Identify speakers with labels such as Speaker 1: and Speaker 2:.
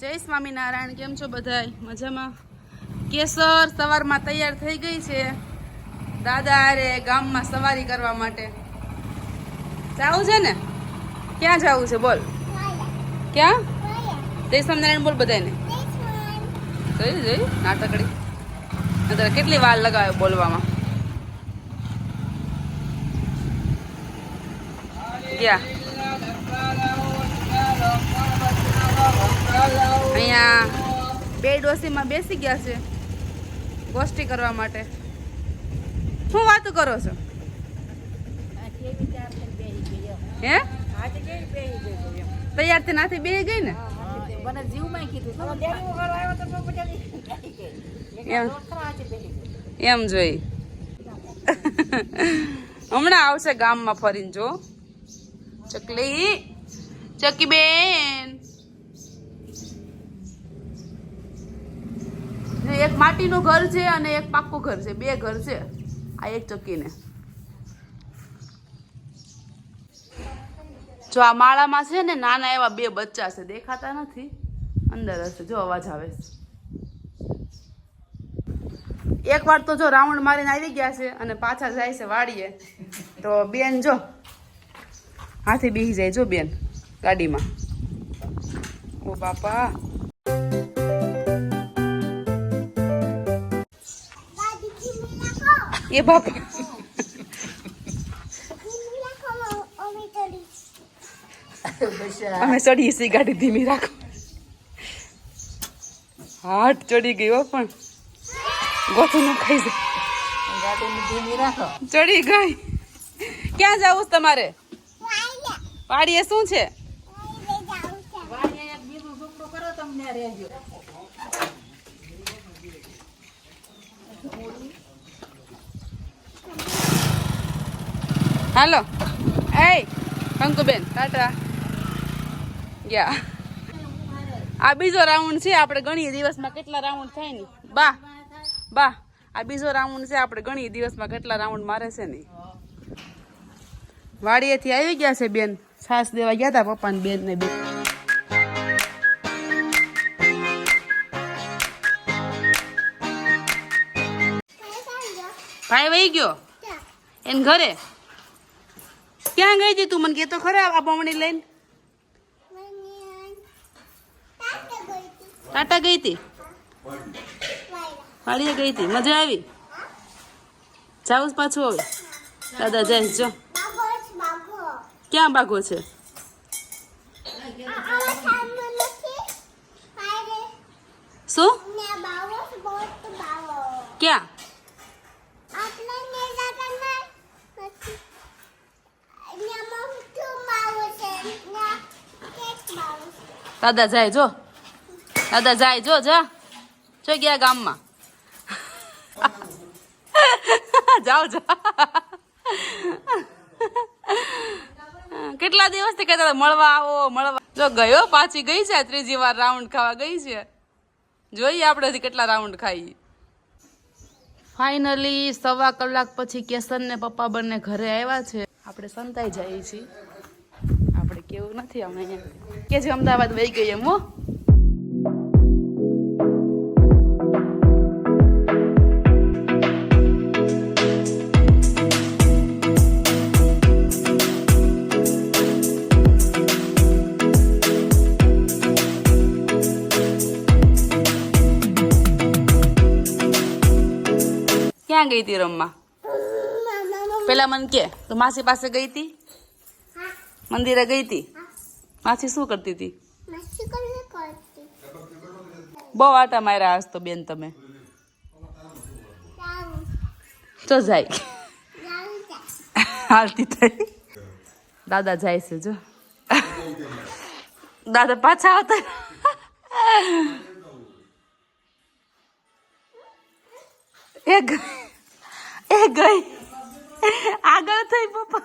Speaker 1: જય સ્વામિનારાયણ, કેમ છો બધાય? મજામાં? કેસર સવારમાં તૈયાર થઈ ગઈ છે. દાદા અરે ગામમાં સવારી કરવા માટે. જાવું છે ને? ક્યાં જાવું છે? બોલ. ક્યાં? જય સ્વામિનારાયણ બોલ બધાને જોયું જોયું નાટકડી અત્યારે કેટલી વાર લગાવે બોલવામાં? ગયા અહીંયા બે ડોસીમાં બેસી ગયા છે ગોષ્ઠી કરવા માટે. શું વાતો કરો છો? હે? તૈયારથી નાથી બે ગઈ ને?
Speaker 2: મને
Speaker 1: એમ જોઈ. હમણાં આવશે ગામમાં ફરીને જો. ચકલી. ચકી બેન ને એક માટીનું ઘર છે અને એક પાક્કું ઘર છે. બે ઘર છે. આ એક ચક્કીને. જો આ માળામાં છે ને, નાના એવા બે બચ્ચા છે. દેખાતા નથી. અંદર હશે. જો અવાજ આવે છે. એક વાર તો જો રાઉન્ડ મારીને આવી ગયા છે અને પાછા જાય છે વાડીએ. તો બેન જો, હાથી બેસી જાય જો બેન, ગાડીમાં. ઓ બાપા. એ બાપા. અમે ચડી સી ગાડી ધીમી રાખો હાથ ચડી ગયો પણ. ગોથું નું ખાઈ જાય.
Speaker 2: ધીમી રાખો.
Speaker 1: ચડી ગઈ. ક્યાં જવું છે તમારે? વાડીએ શું છે
Speaker 2: વાડીએ એક બીજું ઝૂંપડું કરો તમને રહેજો
Speaker 1: હાલો. એ કંકુબેન ટાટા. ગયા. આ બીજો રાઉન્ડ છે આપણે ગણીએ દિવસમાં કેટલા રાઉન્ડ થાય ને. બા બા આ બીજો રાઉન્ડ છે આપણે ગણીએ દિવસમાં કેટલા રાઉન્ડ મારે છે ને. વાડીએથી આવી ગયા છે બેન. છાસ દેવા ગયા હતા પપ્પાને બેન ને બેન ભાઈ વહી ગયો? એને ઘરે? ક્યાં ગઈ હતી તું? મને કહેતો ખરા આ બમણી લઈને. ટાટા ગઈ હતી? વાડીએ ગઈ હતી. મજા આવી? જાવું છે પાછું હવે. દાદા જઈશ જો. ક્યાં બાગો છે? શું? ક્યાં? દાદા જાય, જો. દાદા જાય, જો, જા. જો ગયા ગામમાં. જાઓ જાઓ કેટલા દિવસથી કહેતા મળવા આવો, મળવા. જો ગયો, પાછી ગઈ છે, ત્રીજી વાર રાઉન્ડ ખાવા ગઈ છે. જોઈએ આપણે કેટલા રાઉન્ડ ખાઈએ. ફાઇનલી સવા કલાક પછી કેસર ને પપ્પા બંને ઘરે આવ્યા છે. આપણે સંતાઈ જઈએ છીએ. કેવું નથી અમે અહીંયા. કે જે અમદાવાદ વહી ગઈ એમ હો. ક્યાં ગઈ હતી રમવા? પેલા મને કે તું માસી પાસે ગઈ હતી મંદિરે ગઈ હતી માસી શું કરતી હતી બહુ આટા માર્યા આજ તો બેન તમે. તો જાય. હાલતી થઈ. દાદા જાય છે જો. દાદા પાછા આવતા. એ ગઈ. એ ગઈ. આગળ થઈ પપ્પા.